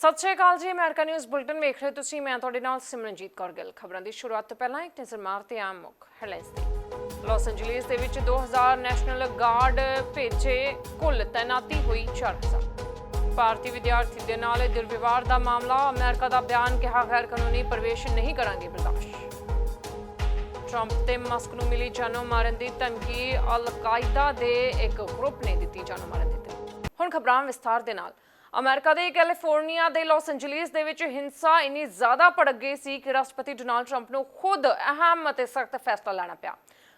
ਸਤਿ ਸ਼੍ਰੀ ਅਕਾਲ ਜੀ, America news bulletin ਵੇਖ ਰਹੇ ਤੁਸੀਂ, ਮੈਂ ਤੁਹਾਡੇ ਨਾਲ ਸਿਮਰਨਜੀਤ ਕੌਰ ਗਿੱਲ। ਖਬਰਾਂ ਦੀ ਸ਼ੁਰੂਆਤ ਤੋਂ ਪਹਿਲਾਂ ਇੱਕ ਨਜ਼ਰ ਮਾਰਦੇ ਹਾਂ ਮੁੱਖ ਹੈਡਲਾਈਨਸ ਤੇ ਲਾਸ ਐਂਜਲੀਸ ਦੇ ਵਿੱਚ 2000 ਨੈਸ਼ਨਲ ਗਾਰਡ ਭੇਜੇ ਕੁੱਲ ਤੈਨਾਤੀ ਹੋਈ 4000 ਭਾਰਤੀ ਵਿਦਿਆਰਥੀ ਦੇ ਨਾਲ ਦੁਰਵਿਵਹਾਰ ਦਾ ਮਾਮਲਾ ਅਮਰੀਕਾ ਦਾ ਬਿਆਨ ਕਿਹਾ ਗੈਰ ਕਾਨੂੰਨੀ ਪ੍ਰਵੇਸ਼ ਨਹੀਂ ਕਰਾਂਗੇ ਬਰਦਾਸ਼ਤ। ਟਰੰਪ ਤੇ ਮਸਕ ਨੂੰ ਮਿਲੀ ਜਾਨੋਂ ਮਾਰਨ ਦੀ ਧਮਕੀ, ਅਲ-ਕਾਇਦਾ ਦੇ ਇੱਕ ਗਰੁੱਪ ਨੇ ਦਿੱਤੀ ਜਾਨੋਂ ਮਾਰਨ ਦੀ ਧਮਕੀ। ਹੁਣ ਖਬਰਾਂ ਵਿਸਥਾਰ ਦੇ ਨਾਲ। ਅਮਰੀਕਾ ਦੇ ਕੈਲੀਫੋਰਨੀਆ ਦੇ ਲਾਸ ਐਂਜਲੀਸ ਦੇ ਵਿੱਚ ਹਿੰਸਾ ਇੰਨੀ ਜ਼ਿਆਦਾ ਭੜਕ ਗਈ ਸੀ ਕਿ ਰਾਸ਼ਟਰਪਤੀ ਡੋਨਾਲਡ ਟਰੰਪ ਨੂੰ ਖੁਦ ਅਹਿਮ ਅਤੇ ਸਖਤ ਫੈਸਲਾ ਲੈਣਾ ਪਿਆ।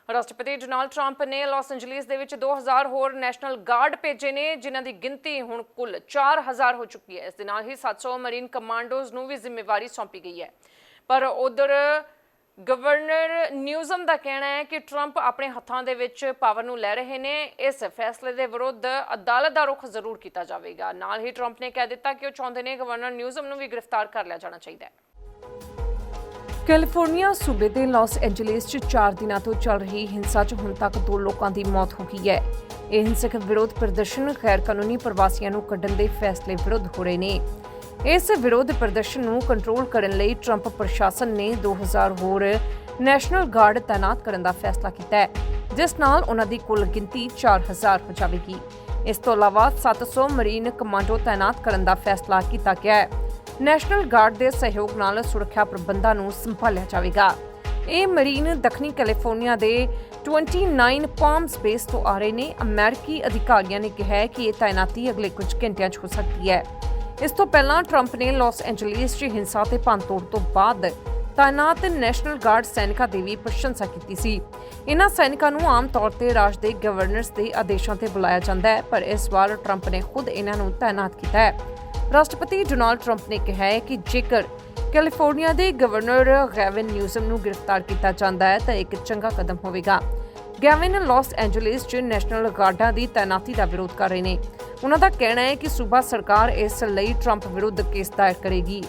ਰਾਸ਼ਟਰਪਤੀ ਡੋਨਾਲਡ ਟਰੰਪ ਨੇ ਲਾਸ ਐਂਜਲੀਸ ਦੇ ਵਿੱਚ 2000 ਹੋਰ ਨੈਸ਼ਨਲ ਗਾਰਡ ਭੇਜੇ ਨੇ, ਜਿਨ੍ਹਾਂ ਦੀ ਗਿਣਤੀ ਹੁਣ ਕੁੱਲ 4000 ਹੋ ਚੁੱਕੀ ਹੈ। ਇਸ ਦੇ ਨਾਲ ਹੀ 700 ਮਰੀਨ ਕਮਾਂਡੋਜ਼ ਨੂੰ ਵੀ ਜ਼ਿੰਮੇਵਾਰੀ ਸੌਂਪੀ ਗਈ ਹੈ। ਪਰ ਉਧਰ ਗਵਰਨਰ ਨਿਊਜ਼ਮ ਦਾ ਕਹਿਣਾ ਹੈ ਕਿ ਟਰੰਪ ਆਪਣੇ ਹੱਥਾਂ ਦੇ ਵਿੱਚ ਪਾਵਰ ਨੂੰ ਲੈ ਰਹੇ ਨੇ। ਇਸ ਫੈਸਲੇ ਦੇ ਵਿਰੁੱਧ ਅਦਾਲਤ ਦਾ ਰੁਖ ਜ਼ਰੂਰ ਕੀਤਾ ਜਾਵੇਗਾ। ਨਾਲ ਹੀ ਟਰੰਪ ਨੇ ਕਹਿ ਦਿੱਤਾ ਕਿ ਉਹ ਚਾਹੁੰਦੇ ਨੇ ਗਵਰਨਰ ਨਿਊਜ਼ਮ ਨੂੰ ਵੀ ਗ੍ਰਿਫਤਾਰ ਕਰ ਲਿਆ ਜਾਣਾ ਚਾਹੀਦਾ ਹੈ। ਕੈਲੀਫੋਰਨੀਆ ਸੂਬੇ ਦੇ ਲਾਸ ਐਂਜਲੀਸ 'ਚ 4 ਦਿਨਾਂ ਤੋਂ ਚੱਲ ਰਹੀ ਹਿੰਸਾ 'ਚ ਹੁਣ ਤੱਕ ਦੋ ਲੋਕਾਂ ਦੀ ਮੌਤ ਹੋ ਗਈ ਹੈ। ਇਹ ਹਿੰਸਕ ਵਿਰੋਧ ਪ੍ਰਦਰਸ਼ਨ ਗੈਰ ਕਾਨੂੰਨੀ ਪ੍ਰਵਾਸੀਆਂ ਨੂੰ ਕੱਢਣ ਦੇ ਫੈਸਲੇ ਵਿਰੁੱਧ ਹੋ ਰਹੇ ਨੇ। ਇਸ ਵਿਰੋਧ ਪ੍ਰਦਰਸ਼ਨ ਨੂੰ ਕੰਟਰੋਲ ਕਰਨ ਲਈ ਟਰੰਪ ਪ੍ਰਸ਼ਾਸਨ ਨੇ 2000 ਹੋਰ ਨੈਸ਼ਨਲ ਗਾਰਡ ਤਾਇਨਾਤ ਕਰਨ ਦਾ ਫੈਸਲਾ ਕੀਤਾ ਹੈ, ਜਿਸ ਨਾਲ ਉਹਨਾਂ ਦੀ ਕੁੱਲ ਗਿਣਤੀ 4000 ਹੋ ਜਾਵੇਗੀ। ਇਸ ਤੋਂ ਇਲਾਵਾ 700 ਮਰੀਨ ਕਮਾਂਡੋ ਤਾਇਨਾਤ ਕਰਨ ਦਾ ਫੈਸਲਾ ਕੀਤਾ ਗਿਆ ਹੈ। ਨੈਸ਼ਨਲ ਗਾਰਡ ਦੇ ਸਹਿਯੋਗ ਨਾਲ ਸੁਰੱਖਿਆ ਪ੍ਰਬੰਧਾਂ ਨੂੰ ਸੰਭਾਲਿਆ ਜਾਵੇਗਾ। ਇਹ ਮਰੀਨ ਦੱਖਣੀ ਕੈਲੀਫੋਰਨੀਆ ਦੇ 29 ਪਾਮ ਸਪੇਸ ਤੋਂ ਆ ਰਹੇ ਨੇ। ਅਮਰੀਕੀ ਅਧਿਕਾਰੀਆਂ ਨੇ ਕਿਹਾ ਹੈ ਕਿ ਇਹ ਤਾਇਨਾਤੀ ਅਗਲੇ ਕੁਝ ਘੰਟਿਆਂ 'ਚ ਹੋ ਸਕਦੀ ਹੈ। ਇਸ ਤੋਂ ਪਹਿਲਾਂ ਟਰੰਪ ਨੇ ਲਾਸ ਐਂਜਲੀਸ 'ਚ ਹਿੰਸਾ ਤੇ ਭੰਨਤੋੜ ਤੋਂ ਬਾਅਦ ਤਾਇਨਾਤ ਨੈਸ਼ਨਲ ਗਾਰਡ ਸੈਨਿਕਾਂ ਦੀ ਵੀ ਪ੍ਰਸ਼ੰਸਾ ਕੀਤੀ ਸੀ। ਇਨ੍ਹਾਂ ਸੈਨਿਕਾਂ ਨੂੰ ਆਮ ਤੌਰ ਤੇ ਰਾਜ ਦੇ ਗਵਰਨਰਸ ਦੇ ਆਦੇਸ਼ਾਂ ਤੇ ਬੁਲਾਇਆ ਜਾਂਦਾ ਹੈ, ਪਰ ਇਸ ਵਾਰ ਟਰੰਪ ਨੇ ਖੁਦ ਇਹਨਾਂ ਨੂੰ ਤਾਇਨਾਤ ਕੀਤਾ ਹੈ। ਰਾਸ਼ਟਰਪਤੀ ਡੋਨਾਲਡ ਟਰੰਪ ਨੇ ਕਿਹਾ ਹੈ ਕਿ ਜੇਕਰ ਕੈਲੀਫੋਰਨੀਆ ਦੇ ਗਵਰਨਰ ਗੈਵਨ ਨਿਊਜ਼ਮ ਨੂੰ ਗ੍ਰਿਫਤਾਰ ਕੀਤਾ ਜਾਂਦਾ ਹੈ, ਤਾਂ ਇੱਕ ਚੰਗਾ ਕਦਮ ਹੋਵੇਗਾ। ਗੈਵਿਨ ਲਾਸ ਐਂਜਲੀਸ 'ਚ ਨੈਸ਼ਨਲ ਗਾਰਡਾਂ ਦੀ ਤਾਇਨਾਤੀ ਦਾ ਵਿਰੋਧ ਕਰ ਰਹੇ ਨੇ। ਉਹਨਾਂ ਦਾ ਕਹਿਣਾ ਹੈ ਕਿ ਸੂਬਾ ਸਰਕਾਰ ਇਸ ਲਈ ਟਰੰਪ ਵਿਰੁੱਧ ਕੇਸ ਦਾਇਰ ਕਰੇਗੀ।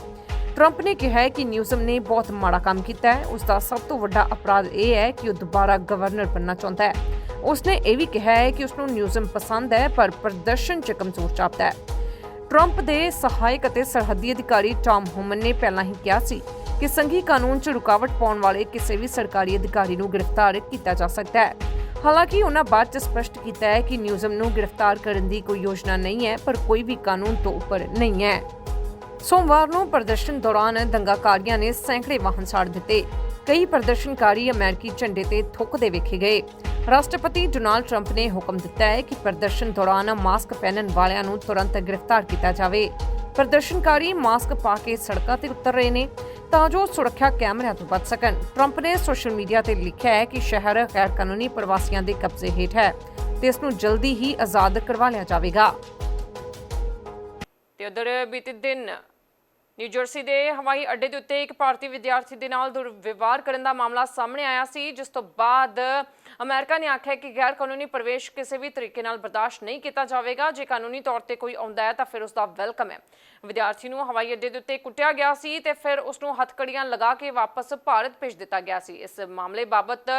ਟਰੰਪ ਨੇ ਕਿਹਾ ਹੈ ਕਿ ਨਿਊਜ਼ਮ ਨੇ ਬਹੁਤ ਮਾੜਾ ਕੰਮ ਕੀਤਾ ਹੈ। ਉਸ ਦਾ ਸਭ ਤੋਂ ਵੱਡਾ ਅਪਰਾਧ ਇਹ ਹੈ ਕਿ ਉਹ ਦੁਬਾਰਾ ਗਵਰਨਰ ਬਣਨਾ ਚਾਹੁੰਦਾ ਹੈ। ਉਸਨੇ ਇਹ ਵੀ ਕਿਹਾ ਹੈ ਕਿ ਉਸਨੂੰ ਨਿਊਜ਼ਮ ਪਸੰਦ ਹੈ, ਪਰ ਪ੍ਰਦਰਸ਼ਨ 'ਚ ਕਮਜ਼ੋਰ ਜਾਪਦਾ ਹੈ। ਟਰੰਪ ਦੇ ਸਹਾਇਕ ਅਤੇ ਸਰਹੱਦੀ ਅਧਿਕਾਰੀ ਟਾਮ ਹੋਮਨ ਨੇ ਪਹਿਲਾਂ ਹੀ ਕਿਹਾ ਸੀ ਕਿ ਸੰਘੀ ਕਾਨੂੰਨ 'ਚ ਰੁਕਾਵਟ ਪਾਉਣ ਵਾਲੇ ਕਿਸੇ ਵੀ ਸਰਕਾਰੀ ਅਧਿਕਾਰੀ ਨੂੰ ਗ੍ਰਿਫਤਾਰ ਕੀਤਾ ਜਾ ਸਕਦਾ ਹੈ। ਹਾਲਾਂਕਿ ਉਹਨਾਂ ਬਾਅਦ 'ਚ ਸਪਸ਼ਟ ਕੀਤਾ ਹੈ ਕਿ ਨਿਊਜ਼ਮ ਨੂੰ ਗ੍ਰਿਫਤਾਰ ਕਰਨ ਦੀ ਕੋਈ ਯੋਜਨਾ ਨਹੀਂ ਹੈ, ਪਰ ਕੋਈ ਵੀ ਕਾਨੂੰਨ ਤੋਂ ਉੱਪਰ ਨਹੀਂ ਹੈ। ਸੋਮਵਾਰ ਨੂੰ ਪ੍ਰਦਰਸ਼ਨ ਦੌਰਾਨ ਦੰਗਾਕਾਰੀਆਂ ਨੇ ਸੈਂਕੜੇ ਵਾਹਨ ਸਾੜ ਦਿੱਤੇ। ਕਈ ਪ੍ਰਦਰਸ਼ਨਕਾਰੀ ਅਮਰੀਕੀ ਝੰਡੇ ਤੇ ਥੁੱਕਦੇ ਵੇਖੇ ਗਏ। ਰਾਸ਼ਟਰਪਤੀ ਡੋਨਾਲਡ ਟਰੰਪ ਨੇ ਹੁਕਮ ਦਿੱਤਾ ਹੈ ਕਿ ਪ੍ਰਦਰਸ਼ਨ ਦੌਰਾਨ ਮਾਸਕ ਪਹਿਨਣ ਵਾਲਿਆਂ ਨੂੰ ਤੁਰੰਤ ਗ੍ਰਿਫਤਾਰ ਕੀਤਾ ਜਾਵੇ। ਪ੍ਰਦਰਸ਼ਨਕਾਰੀ ਮਾਸਕ ਪਾ ਕੇ ਸੜਕਾਂ ਤੇ ਉਤਰ ਰਹੇ ਨੇ ਤਾਂ ਜੋ ਸੁਰੱਖਿਆ ਕੈਮਰਿਆਂ ਤੋਂ ਬਚ ਸਕਣ। ਟਰੰਪ ਨੇ ਸੋਸ਼ਲ ਮੀਡੀਆ ਤੇ ਲਿਖਿਆ ਹੈ ਕਿ ਸ਼ਹਿਰ ਗੈਰ ਕਾਨੂੰਨੀ ਪ੍ਰਵਾਸੀਆਂ ਦੇ ਕਬਜ਼ੇ ਹੇਠ ਹੈ ਤੇ ਇਸ ਨੂੰ ਜਲਦੀ ਹੀ ਆਜ਼ਾਦ ਕਰਵਾ ਲਿਆ ਜਾਵੇਗਾ। ਤੇ ਉਧਰ ਬੀਤੇ ਦਿਨ ਨਿਊ ਜਰਸੀ ਦੇ ਹਵਾਈ ਅੱਡੇ ਦੇ ਉੱਤੇ ਇੱਕ ਭਾਰਤੀ ਵਿਦਿਆਰਥੀ ਦੇ ਨਾਲ ਦੁਰਵਿਵਹਾਰ ਕਰਨ ਦਾ ਮਾਮਲਾ ਸਾਹਮਣੇ ਆਇਆ ਸੀ, ਜਿਸ ਤੋਂ ਬਾਅਦ ਅਮਰੀਕਾ ਨੇ ਆਖਿਆ ਕਿ ਗੈਰ ਕਾਨੂੰਨੀ ਪ੍ਰਵੇਸ਼ ਕਿਸੇ ਵੀ ਤਰੀਕੇ ਨਾਲ ਬਰਦਾਸ਼ਤ ਨਹੀਂ ਕੀਤਾ ਜਾਵੇਗਾ। ਜੇ ਕਾਨੂੰਨੀ ਤੌਰ ਤੇ ਕੋਈ ਆਉਂਦਾ ਹੈ ਤਾਂ ਫਿਰ ਉਸ ਦਾ ਵੈਲਕਮ ਹੈ। ਵਿਦਿਆਰਥੀ ਨੂੰ ਹਵਾਈ ਅੱਡੇ ਦੇ ਉੱਤੇ ਕੁੱਟਿਆ ਗਿਆ ਸੀ ਤੇ ਫਿਰ ਉਸ ਨੂੰ ਹੱਥਕੜੀਆਂ ਲਗਾ ਕੇ ਵਾਪਸ ਭਾਰਤ ਭੇਜ ਦਿੱਤਾ ਗਿਆ ਸੀ। ਇਸ ਮਾਮਲੇ ਬਾਬਤ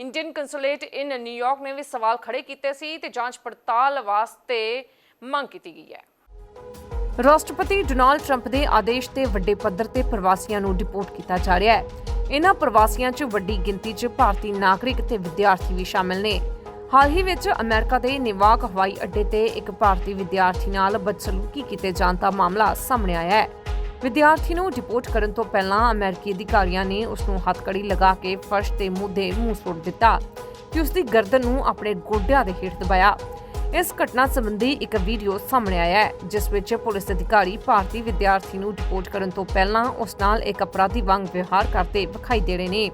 ਇੰਡੀਅਨ ਕੰਸੂਲੇਟ ਇਨ ਨਿਊਯਾਰਕ ਨੇ ਵੀ ਸਵਾਲ ਖੜੇ ਕੀਤੇ ਸੀ ਤੇ ਜਾਂਚ ਪੜਤਾਲ ਵਾਸਤੇ ਮੰਗ ਕੀਤੀ ਗਈ ਹੈ। ਰਾਸ਼ਟਰਪਤੀ ਡੋਨਾਲਡ ਟਰੰਪ ਦੇ ਆਦੇਸ਼ ਤੇ ਵੱਡੇ ਪੱਧਰ ਤੇ ਪ੍ਰਵਾਸੀਆਂ ਨੂੰ ਡਿਪੋਰਟ ਕੀਤਾ ਜਾ ਰਿਹਾ ਹੈ। ਇਨ੍ਹਾਂ ਪ੍ਰਵਾਸੀਆਂ 'ਚ ਵੱਡੀ ਗਿਣਤੀ 'ਚ ਭਾਰਤੀ ਨਾਗਰਿਕ ਤੇ ਵਿਦਿਆਰਥੀ ਵੀ ਸ਼ਾਮਲ ਨੇ। ਹਾਲ ਹੀ ਵਿੱਚ ਅਮਰੀਕਾ ਦੇ ਨਿਵਾਕ ਹਵਾਈ ਅੱਡੇ ਤੇ ਇੱਕ ਭਾਰਤੀ ਵਿਦਿਆਰਥੀ ਨਾਲ ਬਦਸਲੂਕੀ ਕੀਤੇ ਜਾਣ ਦਾ ਮਾਮਲਾ ਸਾਹਮਣੇ ਆਇਆ ਹੈ। ਵਿਦਿਆਰਥੀ ਨੂੰ ਡਿਪੋਰਟ ਕਰਨ ਤੋਂ ਪਹਿਲਾਂ ਅਮਰੀਕੀ ਅਧਿਕਾਰੀਆਂ ਨੇ ਉਸ ਨੂੰ ਹੱਥਕੜੀ ਲਗਾ ਕੇ ਫਰਸ਼ ਤੇ ਮੂੰਹ ਦੇ ਮੂੰਹ ਸੁੱਟ ਦਿੱਤਾ। ਤੇ ਉਸ ਦੀ ਗਰਦਨ ਨੂੰ ਆਪਣੇ ਗੋਡਿਆਂ ਦੇ ਹੇਠ ਦਬਾਇਆ। ਇਸ ਘਟਨਾ ਸੰਬੰਧੀ ਇੱਕ ਵੀਡੀਓ ਸਾਹਮਣੇ ਆਇਆ ਹੈ, ਜਿਸ ਵਿੱਚ ਪੁਲਿਸ ਅਧਿਕਾਰੀ ਭਾਰਤੀ ਵਿਦਿਆਰਥੀ ਨੂੰ ਰਿਪੋਰਟ ਕਰਨ ਤੋਂ ਪਹਿਲਾਂ ਉਸ ਨਾਲ ਇੱਕ ਅਪਰਾਧੀ ਵਾਂਗ ਵਿਵਹਾਰ ਕਰਦੇ ਵਿਖਾਈ ਦੇ ਰਹੇ ਨੇ।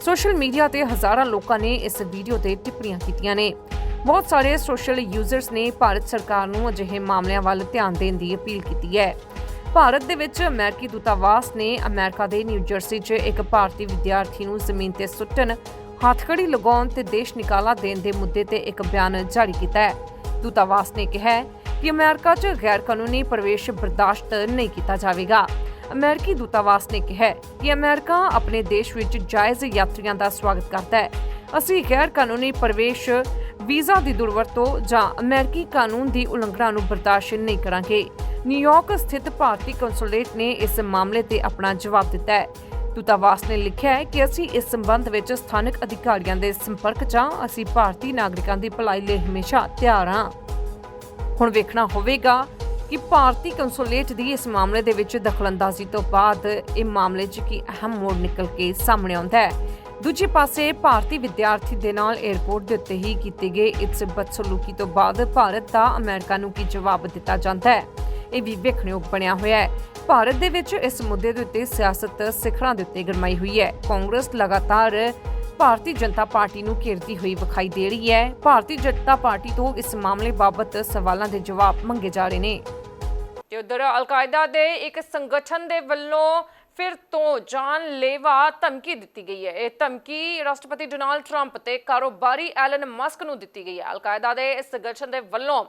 ਸੋਸ਼ਲ ਮੀਡੀਆ ਤੇ ਹਜ਼ਾਰਾਂ ਲੋਕਾਂ ਨੇ ਇਸ ਵੀਡੀਓ ਤੇ ਟਿੱਪਣੀਆਂ ਕੀਤੀਆਂ ਨੇ। ਬਹੁਤ ਸਾਰੇ ਸੋਸ਼ਲ ਯੂਜ਼ਰਸ ਨੇ ਭਾਰਤ ਸਰਕਾਰ ਨੂੰ ਅਜਿਹੇ ਮਾਮਲਿਆਂ ਵੱਲ ਧਿਆਨ ਦੇਣ ਦੀ ਅਪੀਲ ਕੀਤੀ ਹੈ। ਭਾਰਤ ਦੇ ਵਿੱਚ ਅਮਰੀਕੀ ਦੂਤਾਵਾਸ ਨੇ ਅਮਰੀਕਾ ਦੇ ਨਿਊ ਜਰਸੀ 'ਚ ਇੱਕ ਭਾਰਤੀ ਵਿਦਿਆਰਥੀ ਨੂੰ ਜ਼ਮੀਨ ਤੇ ਸੁੱਟਣ ਹੱਥਕੜੀ ਲਗਾਉਣ ਤੇ ਦੇਸ਼ ਨਿਕਾਲਾ ਦੇਣ ਦੇ ਮੁੱਦੇ ਤੇ ਇੱਕ ਬਿਆਨ ਜਾਰੀ ਕੀਤਾ ਹੈ। ਦੂਤਾਵਾਸ ਨੇ ਕਿਹਾ ਹੈ ਕਿ ਅਮਰੀਕਾ 'ਚ ਗੈਰ ਕਾਨੂੰਨੀ ਪ੍ਰਵੇਸ਼ ਬਰਦਾਸ਼ਤ ਨਹੀਂ ਕੀਤਾ ਜਾਵੇਗਾ। ਅਮਰੀਕੀ ਦੂਤਾਵਾਸ ਨੇ ਕਿਹਾ ਕਿ ਅਮਰੀਕਾ ਆਪਣੇ ਦੇਸ਼ ਵਿੱਚ ਜਾਇਜ਼ ਯਾਤਰੀਆਂ ਦਾ ਸਵਾਗਤ ਕਰਦਾ ਹੈ। ਅਸੀਂ ਗੈਰ ਕਾਨੂੰਨੀ ਪ੍ਰਵੇਸ਼ ਵੀਜ਼ਾ ਦੀ ਦੁਰਵਰਤੋਂ ਜਾਂ ਅਮਰੀਕੀ ਕਾਨੂੰਨ ਦੀ ਉਲੰਘਣਾ ਨੂੰ ਬਰਦਾਸ਼ਤ ਨਹੀਂ ਕਰਾਂਗੇ। ਨਿਊਯਾਰਕ ਸਥਿਤ ਭਾਰਤੀ ਕੌਂਸੂਲੇਟ ਨੇ ਇਸ ਮਾਮਲੇ ਤੇ ਆਪਣਾ ਜਵਾਬ ਦਿੱਤਾ ਹੈ। ਦੂਤਾਵਾਸ ਨੇ ਲਿਖਿਆ ਹੈ ਕਿ ਅਸੀਂ ਇਸ ਸੰਬੰਧ ਵਿੱਚ ਸਥਾਨਕ ਅਧਿਕਾਰੀਆਂ ਦੇ ਸੰਪਰਕ 'ਚ ਹਾਂ ਅਸੀਂ ਭਾਰਤੀ ਨਾਗਰਿਕਾਂ ਦੀ ਭਲਾਈ ਲਈ ਹਮੇਸ਼ਾ ਤਿਆਰ ਹਾਂ। ਹੁਣ ਵੇਖਣਾ ਹੋਵੇਗਾ ਕਿ ਭਾਰਤੀ ਕੰਸੂਲੇਟ ਦੀ ਇਸ ਮਾਮਲੇ ਦੇ ਵਿੱਚ ਦਖਲਅੰਦਾਜ਼ੀ ਤੋਂ ਬਾਅਦ ਇਹ ਮਾਮਲੇ 'ਚ ਕੀ ਅਹਿਮ ਮੋੜ ਨਿਕਲ ਕੇ ਸਾਹਮਣੇ ਆਉਂਦਾ ਹੈ। ਦੂਜੇ ਪਾਸੇ ਭਾਰਤੀ ਵਿਦਿਆਰਥੀ ਦੇ ਨਾਲ 에ਅਰਪੋਰਟ ਦੇ ਉੱਤੇ ਹੀ ਕੀਤੇ ਗਏ ਇਸ ਬਦਸਲੂਕੀ ਤੋਂ ਬਾਅਦ ਭਾਰਤ ਦਾ ਅਮਰੀਕਾ ਨੂੰ ਕੀ ਜਵਾਬ ਦਿੱਤਾ ਜਾਂਦਾ ਹੈ, ਇਹ ਵੀ ਵੇਖਣਯੋਗ ਬਣਿਆ ਹੋਇਆ ਹੈ। ਭਾਰਤ ਦੇ ਵਿੱਚ ਇਸ ਮੁੱਦੇ ਦੇ ਉੱਤੇ ਸਿਆਸਤ ਸਿਖਰਾਂ ਦੇ ਉੱਤੇ ਗਰਮਾਈ ਹੋਈ ਹੈ। ਕਾਂਗਰਸ ਲਗਾਤਾਰ ਭਾਰਤੀ ਜਨਤਾ ਪਾਰਟੀ ਨੂੰ ਘੇਰਦੀ ਹੋਈ ਵਿਖਾਈ ਦੇ ਰਹੀ ਹੈ। ਭਾਰਤੀ ਜਨਤਾ ਪਾਰਟੀ ਤੋਂ ਇਸ ਮਾਮਲੇ ਬਾਬਤ ਸਵਾਲਾਂ ਦੇ ਜਵਾਬ ਮੰਗੇ ਜਾ ਰਹੇ ਨੇ। ਤੇ ਉਧਰ ਅਲ-ਕਾਇਦਾ ਦੇ ਇੱਕ ਸੰਗਠਨ ਦੇ ਵੱਲੋਂ ਫਿਰ ਤੋਂ ਜਾਨਲੇਵਾ ਧਮਕੀ ਦਿੱਤੀ ਗਈ ਹੈ। ਇਹ ਧਮਕੀ ਰਾਸ਼ਟਰਪਤੀ ਡੋਨਾਲਡ ਟਰੰਪ ਤੇ ਕਾਰੋਬਾਰੀ ਐਲਨ ਮਸਕ ਨੂੰ ਦਿੱਤੀ ਗਈ ਹੈ। ਅਲ-ਕਾਇਦਾ ਦੇ ਇਸ ਸੰਗਠਨ ਦੇ ਵੱਲੋਂ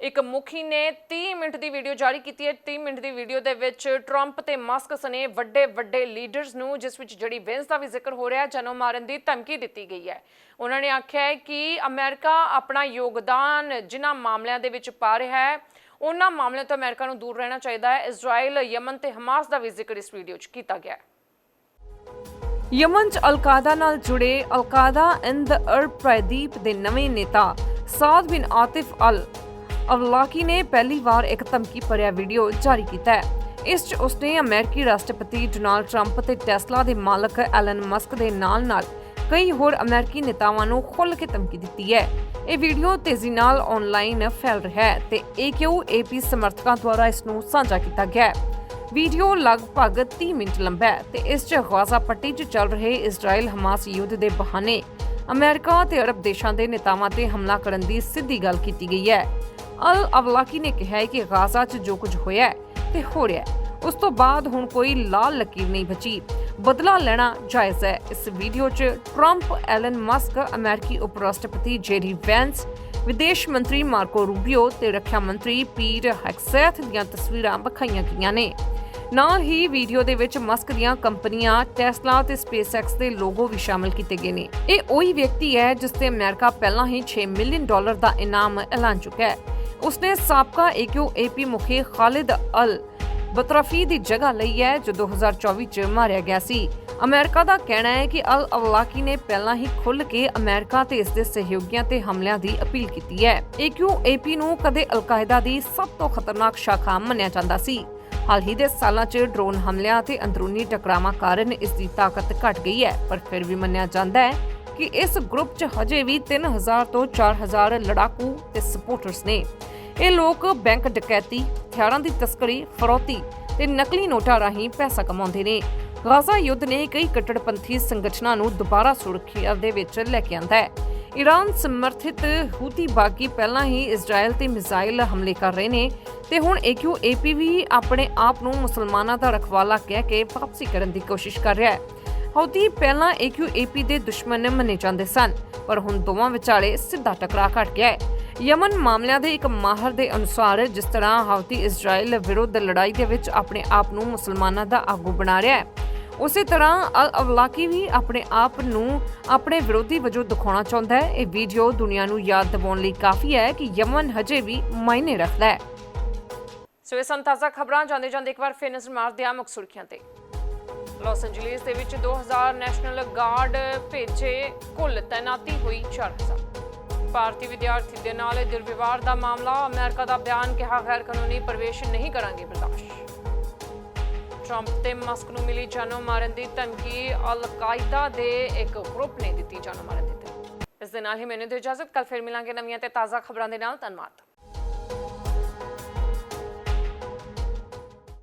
ਇੱਕ ਮੁਖੀ ਨੇ 30 ਮਿੰਟ ਦੀ ਵੀਡੀਓ ਜਾਰੀ ਕੀਤੀ ਹੈ। 30 ਮਿੰਟ ਦੀ ਵੀਡੀਓ ਦੇ ਵਿੱਚ ਟਰੰਪ ਤੇ ਮਸਕ ਸਨੇ ਵੱਡੇ ਵੱਡੇ ਲੀਡਰਸ ਨੂੰ, ਜਿਸ ਵਿੱਚ ਜਿਹੜੀ ਵਿੰਸ ਦਾ ਵੀ ਜ਼ਿਕਰ ਹੋ ਰਿਹਾ ਹੈ ਜਨਮ ਮਾਰਨ ਦੀ ਧਮਕੀ ਦਿੱਤੀ ਗਈ ਹੈ। ਉਹਨਾਂ ਨੇ ਆਖਿਆ ਹੈ ਕਿ ਅਮਰੀਕਾ ਆਪਣਾ ਯੋਗਦਾਨ ਜਿਨ੍ਹਾਂ ਮਾਮਲਿਆਂ ਦੇ ਵਿੱਚ ਪਾ ਰਿਹਾ ਹੈ, ਉਹਨਾਂ ਮਾਮਲਿਆਂ ਤੋਂ ਅਮਰੀਕਾ ਨੂੰ ਦੂਰ ਰਹਿਣਾ ਚਾਹੀਦਾ ਹੈ। ਇਜ਼ਰਾਈਲ, ਯਮਨ ਤੇ ਹਮਾਸ ਦਾ ਵੀ ਜ਼ਿਕਰ ਇਸ ਵੀਡੀਓ 'ਚ ਕੀਤਾ ਗਿਆ ਹੈ। ਯਮਨ 'ਚ ਅਲਕਾਇਦਾ ਨਾਲ ਜੁੜੇ ਅਲ-ਕਾਇਦਾ ਇਨ ਦ ਅਰਬ ਪ੍ਰਾਇਦੀਪ ਦੇ ਨਵੇਂ ਨੇਤਾ ਸਾਦ ਬਿਨ ਆਤਿਫ ਅਲ ਅਵਲਾਕੀ ਨੇ ਪਹਿਲੀ ਵਾਰ ਇੱਕ ਧਮਕੀ ਭਰਿਆ ਵੀਡੀਓ ਜਾਰੀ ਕੀਤਾ ਹੈ। ਇਸ 'ਚ ਉਸਨੇ ਅਮਰੀਕੀ ਰਾਸ਼ਟਰਪਤੀ ਡੋਨਾਲਡ ਟਰੰਪ ਤੇ ਟੈਸਲਾ ਦੇ ਮਾਲਕ ਐਲਨ ਮਸਕ ਦੇ ਨਾਲ-ਨਾਲ ਕਈ ਹੋਰ ਅਮਰੀਕੀ ਨੇਤਾਵਾਂ ਨੂੰ ਖੁੱਲ੍ਹ ਕੇ ਧਮਕੀ ਦਿੱਤੀ ਹੈ। ਇਹ ਵੀਡੀਓ ਤੇਜ਼ੀ ਨਾਲ ਆਨਲਾਈਨ ਫੈਲ ਰਿਹਾ ਹੈ ਤੇ AQAP ਸਮਰਥਕਾਂ ਦੁਆਰਾ ਇਸ ਨੂੰ ਸਾਂਝਾ ਕੀਤਾ ਗਿਆ ਹੈ। ਵੀਡੀਓ ਲਗਭਗ 30 ਮਿੰਟ ਲੰਬਾ ਹੈ ਤੇ ਇਸ 'ਚ ਗਾਜ਼ਾ ਪੱਟੀ 'ਚ ਚੱਲ ਰਹੇ ਇਜ਼ਰਾਈਲ ਹਮਾਸ ਯੁੱਧ ਦੇ ਬਹਾਨੇ ਅਮਰੀਕਾ ਤੇ ਅਰਬ ਦੇਸ਼ਾਂ ਦੇ ਨੇਤਾਵਾਂ ਤੇ ਹਮਲਾ ਕਰਨ ਦੀ ਸਿੱਧੀ ਗੱਲ ਕੀਤੀ ਗਈ ਹੈ। ਅਲ ਅਵਲਾਕੀ ਨੇ ਕਿਹਾ ਹੈ ਕਿ ਗਾਜ਼ਾ 'ਚ ਜੋ ਕੁਝ ਹੋਇਆ ਤੇ ਹੋ ਰਿਹਾ ਉਸ ਤੋਂ ਬਾਅਦ ਹੁਣ ਕੋਈ ਲਾਲ ਲਕੀਰ ਨਹੀਂ ਬਚੀ। ਬਦਲਾ ਲੈਣਾ ਜਾਇਜ਼ ਹੈ। ਇਸ ਵੀਡੀਓ 'ਚ ਟਰੰਪ, ਐਲਨ ਮਸਕ, ਅਮਰੀਕੀ ਉਪ ਰਾਸ਼ਟਰਪਤੀ ਜੇਰੀ ਵੈਂਸ, ਵਿਦੇਸ਼ ਮੰਤਰੀ ਮਾਰਕੋ ਰੂਬੀਓ ਤੇ ਰੱਖਿਆ ਮੰਤਰੀ ਪੀਟ ਹੈਕਸੈਥ ਦੀਆਂ ਤਸਵੀਰਾਂ ਵਿਖਾਈਆਂ ਗਈਆਂ ਨੇ। ਨਾਲ ਹੀ ਵੀਡੀਓ ਦੇ ਵਿੱਚ ਮਸਕ ਦੀਆਂ ਕੰਪਨੀਆਂ ਟੈਸਲਾ ਤੇ ਸਪੇਸਐਕਸ ਦੇ ਲੋਗੋ ਵੀ ਸ਼ਾਮਲ ਕੀਤੇ ਗਏ ਨੇ। ਇਹ ਉਹੀ ਵਿਅਕਤੀ ਹੈ ਜਿਸ ਤੇ ਅਮਰੀਕਾ ਪਹਿਲਾਂ ਹੀ 6 ਮਿਲੀਅਨ ਡਾਲਰ ਦਾ ਇਨਾਮ ਐਲਾਨ ਚੁੱਕਾ ਹੈ। ਉਸਨੇ ਸਾਬਕਾ AQAP ਮੁਖੀ ਖਾਲਿਦ ਅਲ ਬਤਰਾਫੀ ਦੀ ਜਗ੍ਹਾ ਲਈ ਹੈ, ਜੋ 2024 ਚ ਮਾਰਿਆ ਗਿਆ ਸੀ। ਅਮਰੀਕਾ ਦਾ ਕਹਿਣਾ ਹੈ ਕਿ ਅਲ ਅਵਲਾਕੀ ਨੇ ਪਹਿਲਾਂ ਹੀ ਖੁੱਲ੍ਹ ਕੇ ਅਮਰੀਕਾ ਤੇ ਇਸ ਦੇ ਸਹਿਯੋਗੀਆਂ ਤੇ ਹਮਲਿਆਂ ਦੀ ਅਪੀਲ ਕੀਤੀ ਹੈ। AQAP ਨੂੰ ਕਦੇ ਅਲ-ਕਾਇਦਾ ਦੀ ਸਭ ਤੋਂ ਖਤਰਨਾਕ ਸ਼ਾਖਾ ਮੰਨਿਆ ਜਾਂਦਾ ਸੀ। ਹਾਲ ਹੀ ਦੇ ਸਾਲਾਂ 'ਚ ਡਰੋਨ ਹਮਲਿਆਂ ਤੇ ਅੰਦਰੂਨੀ ਟਕਰਾਵਾਂ ਕਾਰਨ ਇਸ ਦੀ ਤਾਕਤ ਘਟ ਗਈ ਹੈ, ਪਰ ਫਿਰ ਵੀ ਮੰਨਿਆ ਜਾਂਦਾ ਹੈ ਕਿ ਇਸ ਗਰੁੱਪ 'ਚ ਹਜੇ ਵੀ 3000 ਤੋਂ 4000 ਲੜਾਕੂ ਤੇ ਸਪੋਰਟਰਸ ਨੇ। ਇਹ ਲੋਕ ਬੈਂਕ ਡਕੈਤੀ, ਹਥਿਆਰਾਂ ਦੀ ਤਸਕਰੀ, ਫਰੌਤੀ ਤੇ ਨਕਲੀ ਨੋਟਾਂ ਰਾਹੀਂ ਪੈਸਾ ਕਮਾਉਂਦੇ ਨੇ। ਗਾਜ਼ਾ ਯੁੱਧ ਨੇ ਕਈ ਕੱਟੜਪੰਥੀ ਸੰਗਠਨਾਂ ਨੂੰ ਦੁਬਾਰਾ ਸੁਰੱਖਿਆ ਦੇ ਵਿੱਚ ਲੈ ਕੇ ਆਂਦਾ ਹੈ। ਈਰਾਨ ਸਮਰਥਿਤ ਹੂਤੀ ਬਾਗੀ ਪਹਿਲਾਂ ਹੀ ਇਜ਼ਰਾਈਲ ਤੇ ਮਿਜ਼ਾਈਲ ਹਮਲੇ ਕਰ ਰਹੇ ਨੇ ਤੇ ਹੁਣ AQAP ਵੀ ਆਪਣੇ ਆਪ ਨੂੰ ਮੁਸਲਮਾਨਾਂ ਦਾ ਰਖਵਾਲਾ ਕਹਿ ਕੇ ਵਾਪਸੀ ਕਰਨ ਦੀ ਕੋਸ਼ਿਸ਼ ਕਰ ਰਿਹਾ ਹੈ। ਹੌਤੀ ਪਹਿਲਾਂ AQAP ਦੇ ਦੁਸ਼ਮਣ ਮੰਨੇ ਜਾਂਦੇ ਸਨ, ਪਰ ਹੁਣ ਦੋਵਾਂ ਵਿਚਾਲੇ ਸਿੱਧਾ ਟਕਰਾਅ ਘਟ ਗਿਆ ਹੈ। ਯਮਨ ਮਾਮਲਿਆਂ ਦੇ ਇੱਕ ਮਾਹਰ ਦੇ ਅਨੁਸਾਰ ਜਿਸ ਤਰ੍ਹਾਂ ਹੌਤੀ ਇਜ਼ਰਾਈਲ ਵਿਰੁੱਧ ਲੜਾਈ ਦੇ ਵਿੱਚ ਆਪਣੇ ਆਪ ਨੂੰ ਮੁਸਲਮਾਨਾਂ ਦਾ ਆਗੂ ਬਣਾ ਰਿਹਾ ਹੈ, ਉਸੇ ਤਰ੍ਹਾਂ ਅਲ ਅਵਲਾਕੀ ਵੀ ਆਪਣੇ ਆਪ ਨੂੰ ਆਪਣੇ ਵਿਰੋਧੀ ਵਜੋਂ ਦਿਖਾਉਣਾ ਚਾਹੁੰਦਾ ਹੈ। ਇਹ ਵੀਡੀਓ ਦੁਨੀਆ ਨੂੰ ਯਾਦ ਦਿਵਾਉਣ ਲਈ ਕਾਫੀ ਹੈ ਕਿ ਯਮਨ ਹਜੇ ਵੀ ਮਾਇਨੇ ਰੱਖਦਾ ਹੈ। ਸੋ ਇਹ ਸਨ ਖਬਰਾਂ ਜਾਂਦੇ ਜਾਂਦੇ ਇੱਕ ਵਾਰ ਫਿਰ ਨਜ਼ਰ ਮਾਰਦੇ ਹਾਂ ਮੁੱਖ ਸੁਰਖੀਆਂ ਤੇ। ਲਾਸ ਐਂਜਲੀਸ ਦੇ ਵਿੱਚ 2000 ਨੈਸ਼ਨਲ ਗਾਰਡ ਭੇਜੇ, ਕੁੱਲ ਤੈਨਾਤੀ ਹੋਈ 4000 ਭਾਰਤੀ ਵਿਦਿਆਰਥੀ ਦੇ ਨਾਲ ਦੁਰਵਿਵਹਾਰ ਦਾ ਮਾਮਲਾ ਅਮਰੀਕਾ ਦਾ ਬਿਆਨ ਕਿਹਾ ਗੈਰ ਕਾਨੂੰਨੀ ਪ੍ਰਵੇਸ਼ ਨਹੀਂ ਕਰਾਂਗੇ ਬਰਦਾਸ਼ਤ। ਟਰੰਪ ਤੇ ਮਸਕ ਨੂੰ ਮਿਲੀ ਜਾਨੋਂ ਮਾਰਨ ਦੀ ਧਮਕੀ, ਅਲ-ਕਾਇਦਾ ਦੇ ਇੱਕ ਗਰੁੱਪ ਨੇ ਦਿੱਤੀ ਜਾਨੋਂ ਮਾਰਨ ਦੀ ਧਮਕੀ। ਇਸ ਦੇ ਨਾਲ ਹੀ ਮੈਨੂੰ ਦੇ ਇਜਾਜ਼ਤ ਕੱਲ ਫਿਰ ਮਿਲਾਂਗੇ ਨਵੀਆਂ ਤੇ ਤਾਜ਼ਾ ਖਬਰਾਂ ਦੇ ਨਾਲ। ਧੰਨਵਾਦ।